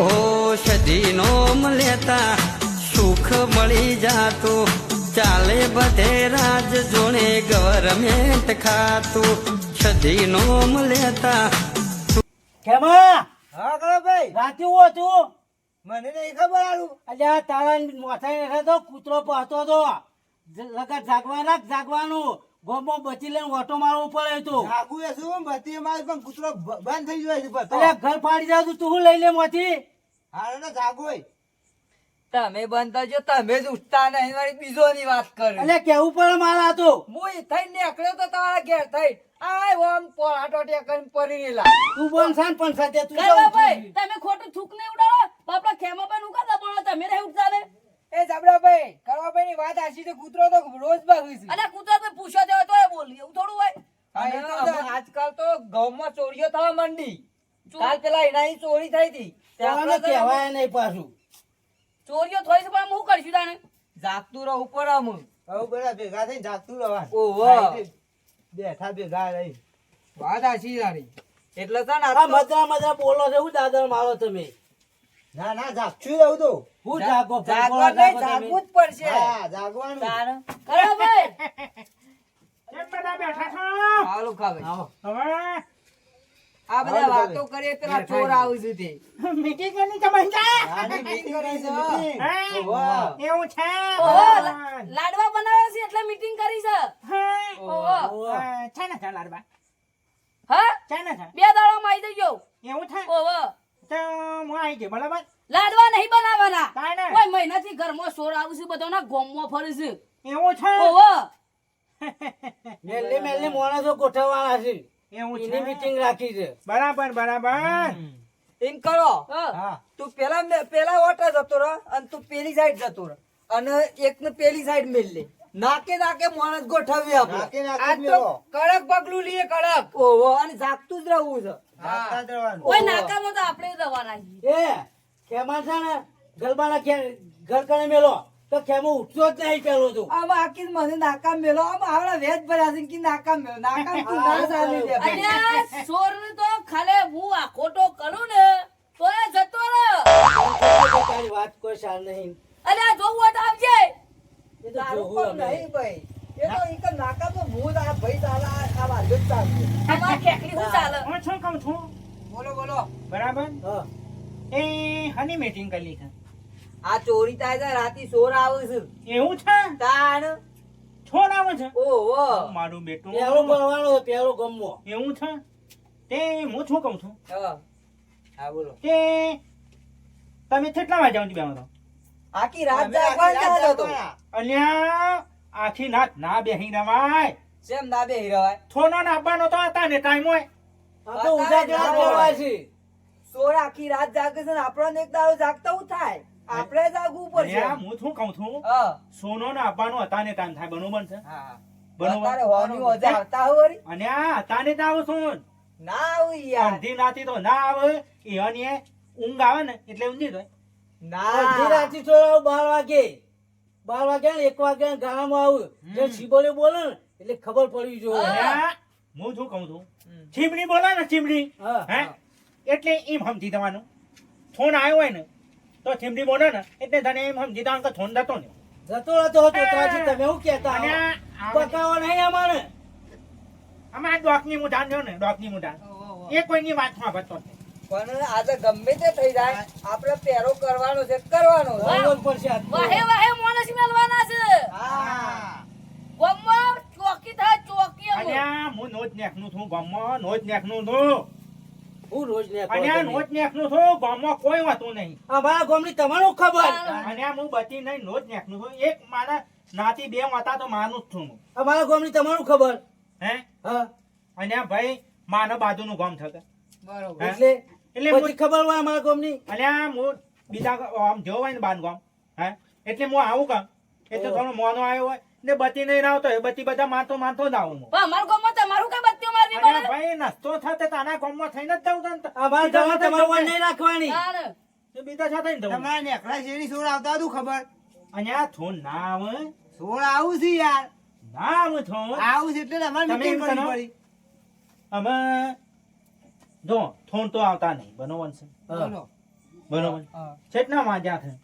ઓ સદીનો લેતા સુખ મળી જાતું. ચાલે બધે રાજ જોણે ગવર્મેન્ટ ખાતું. સદીનો લેતા કેમાં? હા કરો ભાઈ. રાતે હું હતું? મને નહીં ખબર આલું. અલ્યા તારા માથા હેઠે તો કૂતરો પહોંચતો હતો. જ- લગા જાગવા રાખ જાગવાનું. ગોમો બચી લઈને ઓટો મારવો પડે તો. એ શું? બચી મારી પણ કૂતરો બંધ થઈ ગયો છે. અલ્યા ઘર ફાડી જાવ તું શું લઈ લે મોથી? હારે ને જાગોય તમે બંધ થજો તમે જ ઉઠતા નહીં બીજો ની વાત કરી. એટલે કેવું પડે મારા તો હું થઈ નીકળ્યો તો તમારા ઘેર થઈ આય ઓમ પોળા ટોટિયા કરીને પરી રહેલા તું બોલ સાન પણ સાથે તું ભાઈ તમે ખોટું થૂક નહીં ઉડાડો. બાપડા ખેમા પણ ઉકા પણ તમે નહીં ઉઠતા ને. એ જાબડાભાઈ કરવાભાઈ ની વાત આશી તો કૂતરો તો રોજ ભાગી છે. અને કૂતરો તો પૂછ્યો દેવો તો એ બોલી એવું થોડું હોય? આજકાલ તો ગામમાં ચોરીઓ થવા માંડી. કાલ પેલા એનાની ચોરી થઈ હતી. તે કોને આપણે તો કહેવાય નહીં પાછું. ચોરીઓ થઈ છે પણ હું કરશું તાણે? જાગતું રહું ઉપર આમ. હવે બધા ભેગા થઈને જાગતું રહવા ઓહો. બેઠા ભેગા રહી વાત આશી તારી. એટલે તો- મધરા મધરા બોલો છે હું દાદર મારો તમે? ના ના જાગશું રહું તો. હું જાગો જાગો નહીં, જાગવું જ પડશે. હા જાગવાનું. તાર. કરવા ભાઈ હાલું ખાવે. આવો. આ બધા વાતો કરીએ પેલા ચોર આવે છે તે. કરી છે, બે ઓહો. ઓહો, લા- લાડવા બનાવ્યા છે એટલે મીટિંગ કરી છે. ઓહો ઓહો. હા બે આવી જજો. ઓહો. લાડવા નહીં બનાવવાના. કોઈ મહિનાથી ઘરમાં સોર આવું છે બધાના ગોમમાં ફરે છે. ઓહો. મેલ્લી મેલ્લી માણસો ગોઠવવાના છે. એની મીટિંગ રાખી છે. બરાબર બરાબર. એમ કરો. હા. હા. તું પેલા પેલા ઓટા જતો રહો અને તું પેલી સાઈડ જતો રહો. અને એક ને પેલી સાઈડ મેલ લે. નાકે નાકે માણસ ગોઠવીએ આપણે. નાકે નાકે આ તો કડક પગલું લઈએ કડક. ઓહો. અને જાગતું જ રહેવું છે. ઓય નાકામાં તો આપણે જ રવાના છીએ. એ ખેમા છે ને ગરબાના ખે- ઘર કને મેલો તો ખેમો ઉઠતો જ નહીં પેલો તું. આમાં આખી મને નાકામ મેલો આમ આવડા વેજ ભર્યા છે કે નાકામ મેલો નાકામ તું ના ચાલી દે અરે સોર તો ખાલે હું આ ખોટો કરું ને તો એ જતો રહ્યો તારી વાત કોઈ સાર નહીં. અરે આ જોવું હોય તો આવજે. એ તો તારું જોવું નહીં ભાઈ. એ તો નાકામ તો ભૂત આ ભાઈ ચાલે આ ખેકડી શું ચાલે? હું શું કહું છું? બોલો બોલો. બરાબર? હા. એ હની મીટિંગ કરી છે આ ચોરી થાય છે રાતી સોર આવે છે. એવું છે? તાણ. છોડ આવે છે? ઓહો. મારું બેટું પેલો છે, પેલો ગમવો. એવું છે? તે હું શું કહું છું? હા. હા બોલો. કે તમે કેટલા વાગે આવતી બેહો તો આખી રાત જાગવાનો રાત હતો. અલ્યા આખી રાત ના બેહી રવાય. સેમ ના બે રવાય? થોનો આપવાનો તો હતા ને ટાઈમ હોય. આ તો ઉજાગરા કહેવાય છે. સોર આખી રાત જાગે છે ને એક દાડો જાગતા હું થાય. આપણે જાગવું પડશે. હું શું કહું છું? સોનો ને આપવાનો હતા ને તાન થાય બરોબર બનશે હા. બરોબર. હોની હોજે આવતા વળી? અને આ હતા ને તાવ સોન? ના આવું યાર. અંધી નાતી તો ના આવે. એવાની ઊંઘ આવે ને એટલે ઊંઘી જાય ના. અંધી રાતથી તો બાર વાગે. બાર વાગે ને એક વાગે ગાળામાં આવું. જે શિબોલે બોલે ને એટલે ખબર પડવી જોઈએ હું શું કહું છું? ચીમડી બોલે ને ચીમડી હા. એટલે એમ સમજી દેવાનું ફોન આવ્યો હોય ને તો થીમડી બોલે ને એટલે તને એમ સમજી દેવાનું કે ફોન જતો ને જતો હતો તો ત્યાંથી તમે એવું કહેતા અને હો? નહીં અમારે? અમે ડોકની મુઠાન જો ને ડોકની મુઠાન એ કોઈની વાતમાં ભરતો નથી. પણ આજે ગમે તે થઈ જાય આપણે પહેરો કરવાનો છે કરવાનો છે. પડશે વાહે વાહે માણસ મેલવાના છે. હા. ગોમમાં ચોકી થાય ચોકી. અલ્યા હું નોજ નેખનું છું ગામમાં નોજ નેખનું છું. હું રોજ ને અલ્યા તમે. છું ગામમાં કોઈ વાતું નહીં. અમારા ગામની તમારું ખબર? અને હું બચી નહીં નોજ નેખનું છું. એક મારા નાતી બે માતા તો માનું જ છું હું. અમારા ગામની તમારું ખબર? હે? હા. અને ભાઈ માનો બાજુનું ગામ થકે બરોબર. એટલે એટલે હું- ખબર હોય અમારા ગામની? અલ્યા હું બીજા આમ જો હોય ને બાન ગામ હે? એટલે હું આવું કામ. એટલે. થોડો મોનો આવ્યો હોય ને બતી નહીં આવતો હોય બતી બધા માનતો માનતો જ આવું હું. પણ અમારા ગામમાં તમારું કઈ પડે ભાઈ નસ્તો થાતે તાના ગામમાં થઈને જ જવું તને આ ગામમાં સાથે તમારું જવું નહીં રાખવાની. તો બીજા સાથે ને તમારે નેકડા નેકળા શેરી સોર આવતા હતું ખબર? અને આ થોન ના આવે સોર આવું છે યાર. ના આવે થોન. આવું છે એટલે અમારે મીટિંગ કરવી પડી. અમે જો થોન તો આવતા નહીં. બનોવન છે. બનોવન. છેટના માં જ્યાં થાય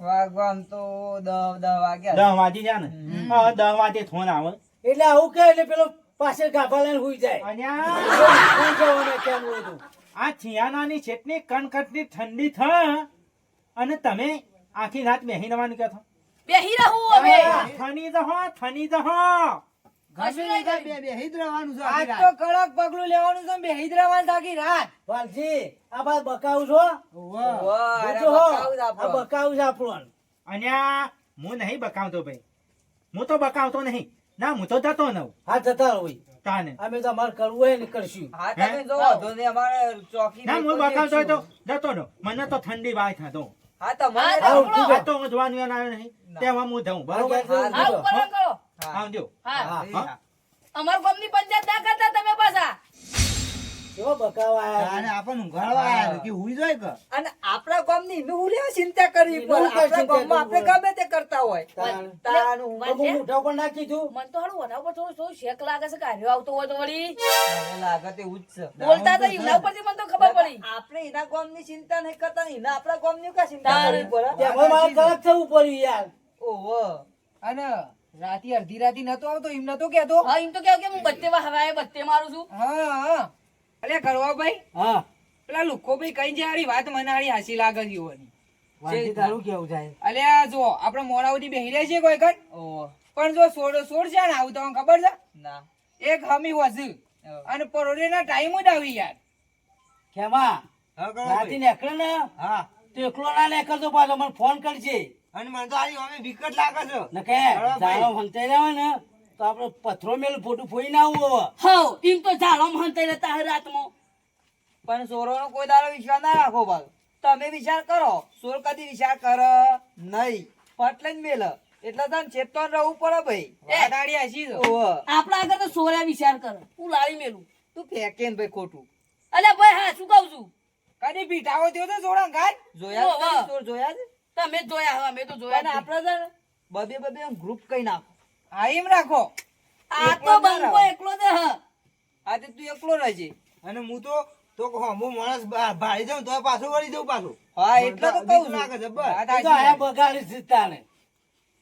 વાગવામ તો દહ દહ વાગ્યા દસ વાગી ગયા ને? હા દસ વાગે ફોન આવે. એટલે આવું કે એટલે પેલો પાસે ગાભા લઈને હુઈ જાય. અહીંયા કેમ બધું આ થિયાનાની છેટની કણકટની ઠંડી થ અને તમે આખી રાત બેહી રહેવાનું કહો બેહી રહું હવે. થની જહો થની જહો. હું નહીં બકાવતો ભાઈ. હું તો બકાવતો નહીં. ના હું તો જતો નવ હા જતા હોય કાને? અમે તો અમારે કરવું હોય ને કરશું. હા તમે જો તો ને અમારે ચોકી ના હું બકાવ તો તો જતો ન મને તો ઠંડી વાય થતો. હા તમારે હા, હા, તો હું જોવાનું ના નહીં. તેવા હું જઉં બરોબર? હા, ઉપર કરો હા. હા. હા અમાર ગામની પંચાયત ના કરતા તમે પાછા. કેવો બકાવા અને આયા આપણને ઊંઘાડવા આયા કે હુઈ જાય કે? અને આપણા ગામની લેવા ચિંતા કરી પણ આપણા ગામમાં આપણે ગમે તે કરતા હોય. તાનું? મુઠા ઉપર નાખી તું મને તો હારું વધાવ પર થોડું થોડું શેક લાગે છે કાર્યો આવતો હોય તો વળી. લાગે તે ઉચ્ચ બોલતા તો એના ઉપરથી મને તો ખબર પડી. આપણે એના ગામની ચિંતા નહીં કરતા એના આપણા ગામની કા ચિંતા. કરવી પડે? તેમાં મારે ગલત થવું પડ્યું યાર. ઓહો. અને રાતી અડધી રાતી નતો આવતો એમ નતો કેતો હા એમ તો કેવું કે હું બત્તે હવાએ બત્તે મારું છું. હા હા. અલ્યા કરવા ભાઈ. હા. પેલા લુખો ભાઈ કઈ જાય વાત મને હાસી લાગે છે ઓની તારું કેવું થાય અલ્યા જો આપણે મોડાવતી બેહી રહે છે કોઈ ઓહો પણ જો સોડ સોડ છે ને આવું તમને ખબર છે? ના. એક હમી વસુ અને પરોડે ના ટાઈમ જ આવી યાર. ખેમા હા કરો રાતે. નીકળે ને? હા. તો એકલો ના નીકળતો પાછો મને ફોન કરજે. અને મને તો આજે અમે વિકટ લાગે છે. ને કે. જાણો હંતાઈ રહ્યા ને તો આપણે પથરો મેલ ફોટું ફોઈ ના આવું હવે. હવ એમ તો ઝાડો હંતે રહેતા હે રાતમાં. પણ સોરોનો કોઈ દાડો વિશ્વાસ ના રાખો ભાઈ. તમે વિચાર કરો સોર કદી વિચાર કર નહીં. પટલે જ મેલ. એટલે તને ચેતન રહેવું પડે ભાઈ. હારી હાસી આપણા આગળ તો સોરે વિચાર કર. હું લાવી મેલું. તું ફેંકે ને ભાઈ ખોટું. અલે ભાઈ હા શું કહું છું? કદી પીઠાવો થયો તો સોરા ગાય? જોયા સોર જોયા છે? તમે જોયા હવે મેં તો જોયા ને જ આપણે છે ને બબે બબે ગ્રુપ કઈ નાખો. હા એમ રાખો. આ એકલો તો બંકો એકલો જ હ. આ તે તું એકલો રહેજે. અને હું તો તો હું માણસ ભા- ભાળી જાઉં તો પાછું વળી જાઉં પાછું. હા એટલે તો કહું લાગે છે બસ. બગાડી સીતા ને.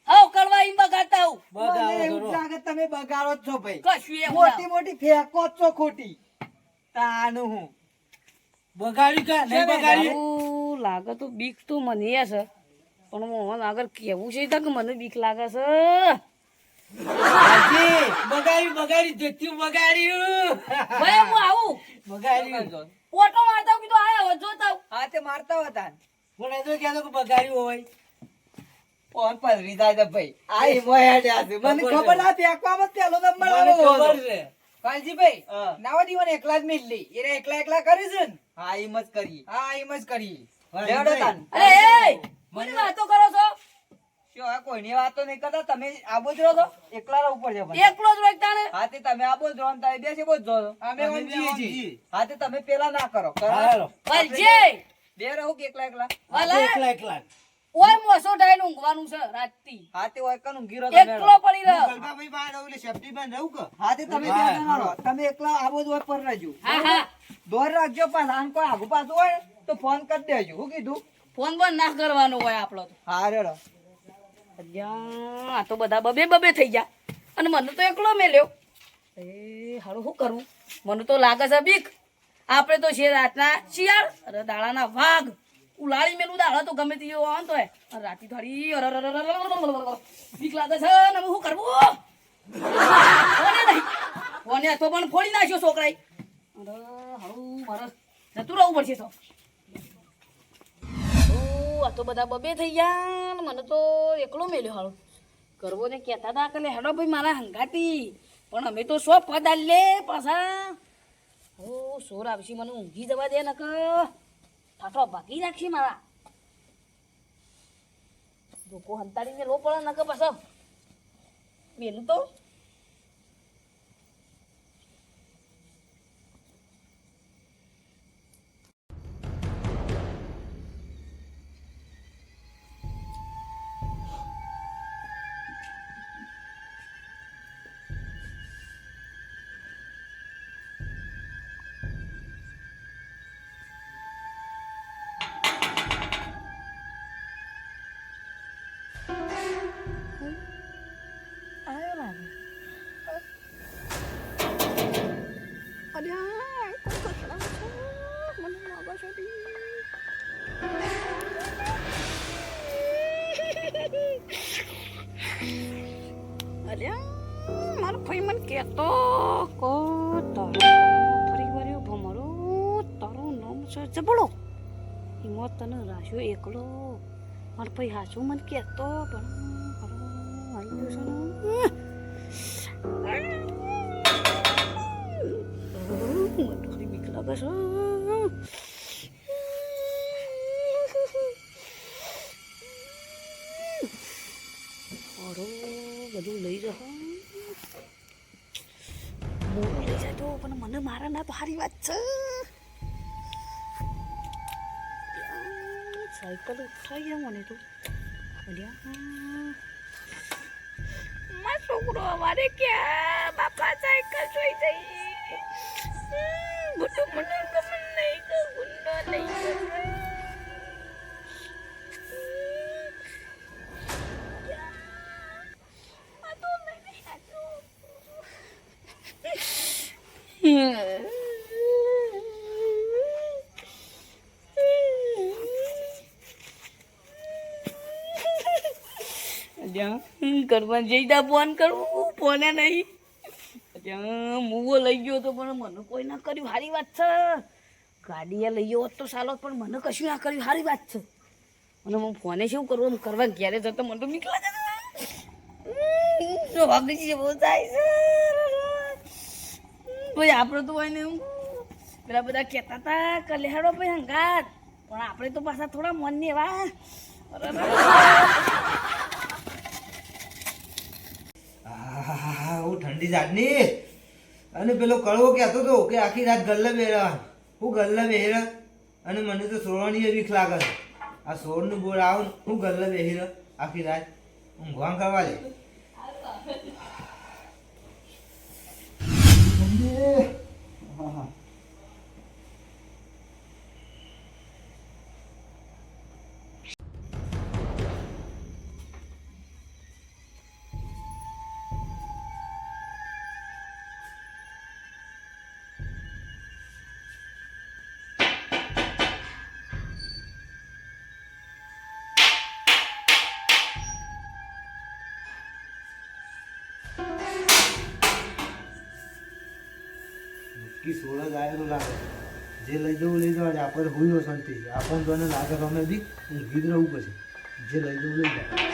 હવ કરવા એમ બગાડતા હું બગાડો એવું કરો. જ લાગે તમે બગાડો છો ભાઈ. કશું મોટી મોટી ફેંકો જ છો ખોટી. તાનું હું. બગાડ્યું કે? નહીં બગાડ્યું? લાગે તો બીક તો મને છે. પણ મોહન આગળ કેવું છે તો મને બીક લાગે છે. બગાડ્યું બગાડ્યું જેટલું બગાડ્યું ભાઈ હું આવું. બગાડ્યું ઓટો મારતા કીધું આયા જોતા હા તે મારતા હતા પણ એ તો કહેતો કે બગાડ્યું હોય. ફોન પલરી જાય છે ભાઈ. આ ઈમો હેડ્યા છે. મને ખબર ખબર ફેંકવામાં પેલો નંબર આવ્યો ખબર છે. કાલજીભાઈ હા. નાવા દીવાને એકલા જ મેલ લી. એને એકલા એકલા કરી છે ને? હા એમ જ કરી હા એમ જ કરી અરે એ કોની વાતો કરો છો? કોઈની વાતો નહીં કરતા? તમે આબો જ રહો એકલા રહવું પડશે એકલો જ રોકતા ને હા તે તમે આબો જ રહો ને બેસી બો જ અમે ઊંઘીએ છીએ હા તે તમે પેલા ના કરો. કરો. હા, હાલો. બે રહો કે એકલા એકલા? વાલા. એકલા એકલા. ઓય મોસો ટાઈન ઊંઘવાનું છે રાતથી. હા તે હોય કન ઊંઘી રહો એકલો પડી રહ્યો ગલબાભાઈ બહાર રહું એટલે સેફટી બેન રહું કે? હા તે તમે બે જણા રહો. તમે એકલા આબો જ હોય પર રહેજો. હા હા. દોર રાખજો પણ આમ કોઈ આગુ પાછું હોય તો ફોન કરી દેજો. શું કીધું? ફોન બંધ ના કરવાનો હોય આપણો તો. હા રેડો. અલ્યા, આ તો બધા બબે બબે થઈ ગયા. અને મને તો એકલો મેલ્યો. એ, હારું શું કરું? મને તો લાગે છે બીક. આપણે તો છે રાતના શિયાળ, અરે દાડાના વાઘ. ઉલાળી મેલું દાડા તો ગમે તે આમ તો રાતી થોડી બીક લાગે છે ને શું કરવું કોને તો પણ ફોડી નાખ્યો છોકરાએ. અરે, હારું, મારે જતું રહેવું પડશે તો. આ તો બધા બબે થઈ ગયા મને તો એકલો મેલ્યો હાલો. કરવો ને કહેતા હતા કે હેડો ભાઈ, મારા હંગાતી. પણ અમે તો સો પદ લે પાછા. ઓ સોર આવશે, મને ઊંઘી જવા દે નક ઠાઠો ભાગી નાખશે મારા. લોકો હંતાડીને લો પડે નક પાછો. મેલું તો. તને રાખ્યો એકલો? મારે ભાઈ હાચું મને કહેતો? પણ હાલો, બધું લઈ જાઓ. મોડું લઈ જાય તો પણ મને મારા ના ભારી વાત છે. સાયકલ મને તો અલ્યા છોકરો અમારે ક્યાં બાપા સાયકલ જોઈ જઈ મને ગમન નહીં ગુંડો નહીં આ તો નહીં કરવા જઈ દા ફોન કરવું ફોને નહીં. ત્યાં મૂવો લઈ ગયો હતો પણ મને કોઈ ના કર્યું. સારી વાત છે. ગાડીએ લઈ ગયો હોત તો સાલો, પણ મને કશું ના કર્યું. સારી વાત છે. અને હું ફોને શું કરવું એમ કરવા ઘેરે જતો મને તો નીકળવા જતો વાગી બહુ થાય છે. ભાઈ આપણે તો હોય ને એમ પેલા બધા કહેતા હતા કે લેહાડો ભાઈ, હંગાત. પણ આપણે તો પાછા થોડા મન ને એવા આહાહા, હું ઠંડી જાતની. અને પેલો કડવો કહેતો હતો કે આખી રાત ગલ્લે બેરા હું ગલ્લે બેહેર અને મને તો સોળવાની બીક લાગે આ સોળનું બોર આવ હું ગલ્લે બેહેર આખી રાત. ઊંઘવાન કરવા દે. હા આહા. નક્કી સોળ આવેલો લાગે. જે લઈ જવું લઈ જવા આપણે હોઈઓ શાંતિ આપણને એને લાગે તો અમે બી ઊંઘી જ રહેવું પછી. જે લઈ જવું લઈ જાય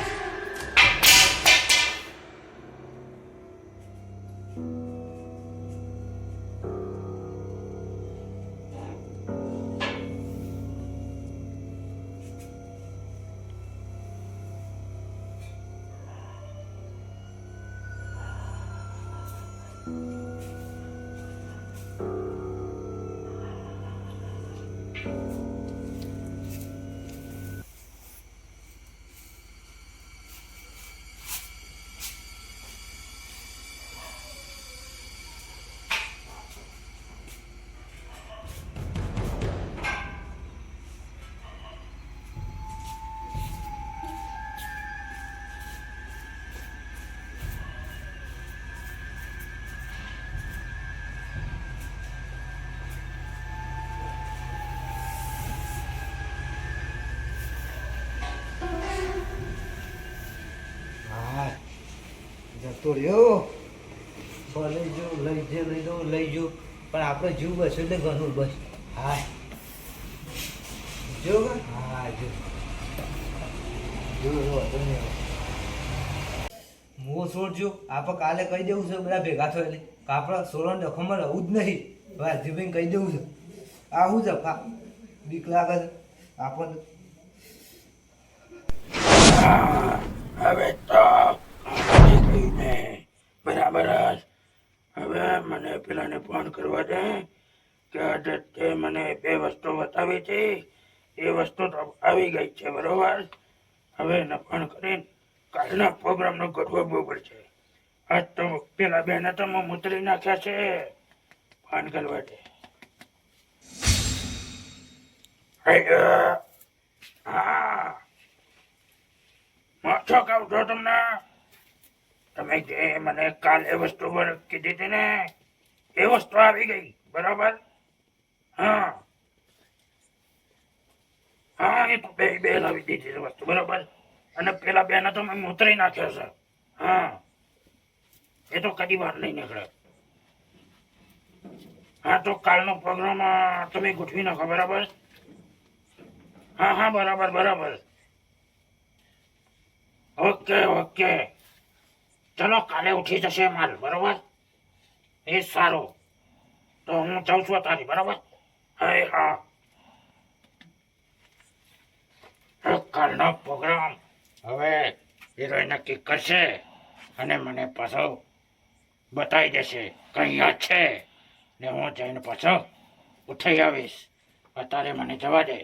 જતો રહ્યો લઈ જો લઈ જે લઈ દો લઈ જો. પણ આપણે જીવ બસ એટલે ઘણું બસ. હા જો? હા જો. જો જો વાંધો નહીં આવે. મુઓ છોડજો આપણે કાલે કહી દેવું છે, બધા ભેગા થયો એટલે કે આપણે સોરણ ડખોમાં રહું જ નહીં. હવે હરજીભાઈને કહી દેવું છે. આ શું છે ફા બીક લાગે છે. આપણને હવે તો આવી ગઈ ને બરાબર જ હવે મને પેલાને ફોન કરવા દે કે આજે તે મને બે બતાવી હતી એ વસ્તુ આવી ગઈ છે બરોબર? હવે એને કરીને કાલના પ્રોગ્રામનો ગોઠવવો પડશે આજ તો પેલા બેને તો મૂતરી નાખ્યા છે. ફોન કરવા દે. હા. માથો કહું છો તમને. તમે જે મને કાલ એ વસ્તુ પર કીધી હતી ને, એ વસ્તુ આવી ગઈ, બરાબર? હા. હા, એ તો બે બે લાવી દીધી છે વસ્તુ, બરાબર? અને પેલા બેને તો મેં મૂતરી નાખ્યો છે. હા. એ તો કદી વાર નહીં નીકળે. હા, તો કાલનો પ્રોગ્રામ તમે ગોઠવી નાખો, બરાબર? હા હા, બરાબર બરાબર. Okay okay. ચલો, કાલે ઉઠી જશે માલ, બરાબર? એ સારું. તો હું જાઉં છું તારી બરાબર? હા હા તો કાલનો પ્રોગ્રામ હવે હિરોઈ નક્કી કરશે અને મને પાછો બતાવી દેશે કઈ છે? ને હું જઈને પાછો ઉઠાઈ આવીશ. અત્યારે મને જવા દે.